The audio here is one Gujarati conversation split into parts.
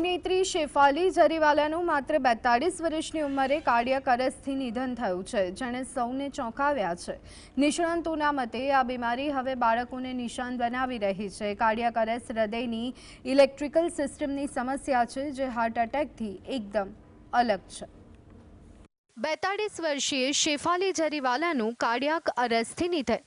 અભિનેત્રી શેફાલી જરીવાલાનું માત્ર બેતાળીસ વર્ષની ઉંમરે કાર્ડિયક અરેસ્ટથી નિધન થયું છે. જેણે સૌને ચોંકાવ્યા છે. નિષ્ણાંતોના મતે આ બીમારી હવે બાળકોને નિશાન બનાવી રહી છે. કાર્ડિયક અરેસ્ટ હૃદયની ઇલેક્ટ્રિકલ સિસ્ટમની સમસ્યા છે જે હાર્ટ એટેકથી એકદમ અલગ છે. બેતાળીસ વર્ષીય શેફાલી જરીવાલાનું કાર્ડિયાક અરસથી નિધન.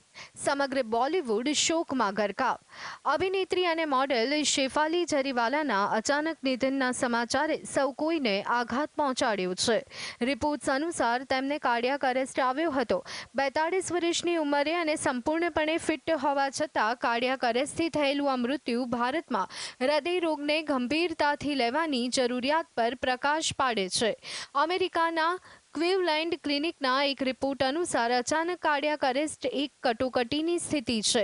સમગ્ર બોલિવૂડ શોકમાં ગરકાવ. અભિનેત્રી અને મોડેલ શેફાલી જરીવાલાના અચાનક નિધનના સમાચારે સૌ કોઈને આઘાત પહોંચાડ્યો છે. રિપોર્ટ્સ અનુસાર તેમને કાર્ડિયાક અરેસ્ટ આવ્યો હતો. બેતાળીસ વર્ષની ઉંમરે અને સંપૂર્ણપણે ફિટ હોવા છતાં કાર્ડિયાક અરેસ્ટથી થયેલું આ મૃત્યુ ભારતમાં હૃદય રોગને ગંભીરતાથી લેવાની જરૂરિયાત પર પ્રકાશ પાડે છે. અમેરિકાના ક્વિવલેન્ડ ક્લિનિકના એક રિપોર્ટ અનુસાર અચાનક કાર્ડિયાક અરેસ્ટ એક કટોકટીની સ્થિતિ છે,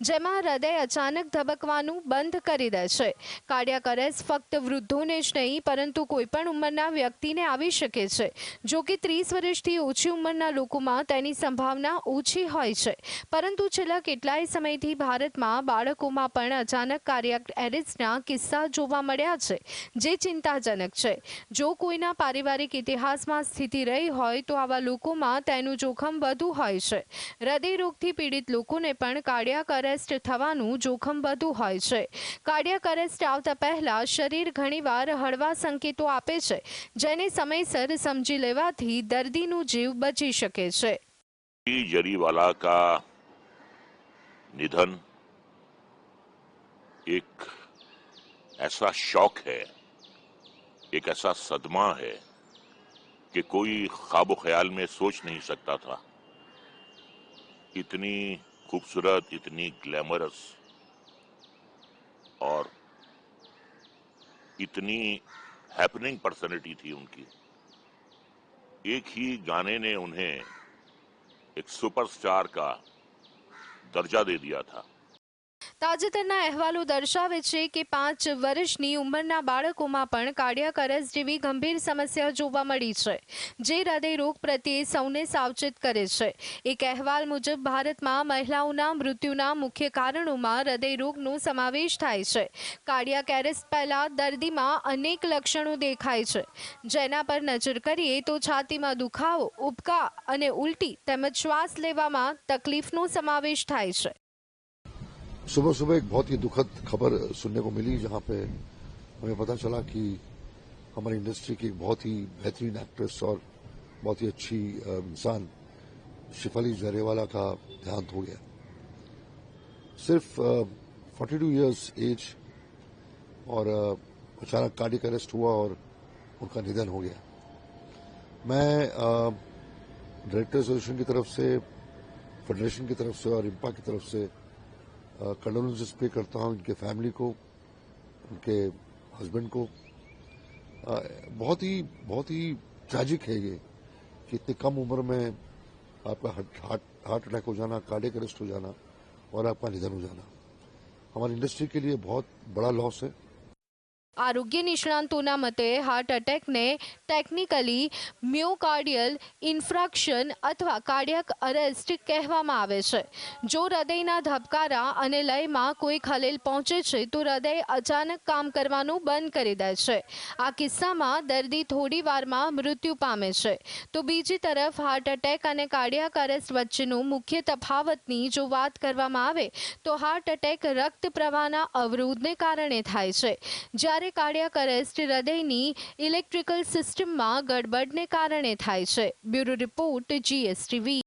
જેમાં હૃદય અચાનક ધબકવાનું બંધ કરી દે છે. કાર્ડિયાક અરેસ્ટ ફક્ત વૃદ્ધોને જ નહીં, પરંતુ કોઈપણ ઉંમરના વ્યક્તિને આવી શકે છે. જો કે ત્રીસ વર્ષથી ઓછી ઉંમરના લોકોમાં તેની સંભાવના ઓછી હોય છે. પરંતુ છેલ્લા કેટલાય સમયથી ભારતમાં બાળકોમાં પણ અચાનક કાર્ડિયાક એરેસ્ટના કિસ્સા જોવા મળ્યા છે, જે ચિંતાજનક છે. જો કોઈના પારિવારિક ઇતિહાસમાં સ્થિતિ રહી હોય તો આવા લોકોમાં તેનું જોખમ વધુ હોય છે હૃદય રોગથી પીડિત લોકોને પણ કાર્ડિયાક અરેસ્ટ થવાનું જોખમ વધુ હોય છે કાર્ડિયાક અરેસ્ટ આવતા પહેલા શરીર ઘણીવાર હળવા સંકેતો આપે છે જેને સમયસર સમજી લેવાથી દર્દીનું જીવ બચી શકે છે जरीवाला का निधन एक ऐसा शौक है एक ऐसा सदमा है कि कोई ख्वाब ख्याल में सोच नहीं सकता था। इतनी खूबसूरत, इतनी ग्लैमरस और इतनी हैपनिंग पर्सनैलिटी थी उनकी। एक ही गाने ने उन्हें एक सुपरस्टार का दर्जा दे दिया था। તાજેતરના અહેવાલો દર્શાવે છે કે પાંચ વર્ષની ઉંમરના બાળકોમાં પણ કાર્ડિયાક જેવી ગંભીર સમસ્યા જોવા મળી છે, જે હૃદયરોગ પ્રત્યે સૌને સાવચેત કરે છે. એક અહેવાલ મુજબ, ભારતમાં મહિલાઓના મૃત્યુના મુખ્ય કારણોમાં હૃદયરોગનો સમાવેશ થાય છે. કાર્ડિયાક એરેસ્ટ પહેલાં દર્દીમાં અનેક લક્ષણો દેખાય છે. જેના પર નજર કરીએ તો છાતીમાં દુખાવો, ઉબકા અને ઉલટી તેમજ શ્વાસ લેવામાં તકલીફનો સમાવેશ થાય છે. सुबह सुबह एक बहुत ही दुखद खबर सुनने को मिली, जहाँ पे हमें पता चला कि हमारी इंडस्ट्री की एक बहुत ही बेहतरीन एक्ट्रेस और बहुत ही अच्छी इंसान शिफाली जरेवाला का देहांत हो गया। सिर्फ़ फोर्टी टू ईयर्स एज और अचानक कार्डिक अरेस्ट हुआ और उनका निधन हो गया। मैं डायरेक्टर एसोसिएशन की तरफ़ से फेडरेशन की तरफ़ से और इम्पा की तरफ़ से कंडोलेंसेस पे करता हूँ उनके फैमिली को उनके हस्बैंड को। आ, बहुत ही बहुत ही ट्रैजिक है ये कि इतनी कम उम्र में आपका हार्ट हार्ट अटैक हो जाना कार्डियक अरेस्ट हो जाना और आपका निधन हो जाना। हमारी इंडस्ट्री के लिए बहुत बड़ा लॉस है। આરોગ્ય નિષ્ણાંતોના મતે હાર્ટ એટેકને ટેકનિકલી મ્યોકાર્ડિયલ ઇન્ફ્રાક્શન અથવા કાર્ડિયક અરેસ્ટ કહેવામાં આવે છે. જો હૃદયના ધબકારા અને લયમાં કોઈ ખલેલ પહોંચે છે, તો હૃદય અચાનક કામ કરવાનું બંધ કરી દે છે. આ કિસ્સામાં દર્દી થોડી વારમાં મૃત્યુ પામે છે. તો બીજી તરફ હાર્ટ એટેક અને કાર્ડિયાક અરેસ્ટ વચ્ચેનું મુખ્ય તફાવતની જો વાત કરવામાં આવે, તો હાર્ટ એટેક રક્ત પ્રવાહના અવરોધને કારણે થાય છે. જ્યારે કાર્ડિયાક અરેસ્ટ હૃદયની ઇલેક્ટ્રિકલ સિસ્ટમમાં ગડબડને કારણે થાય છે. Bureau report GSTV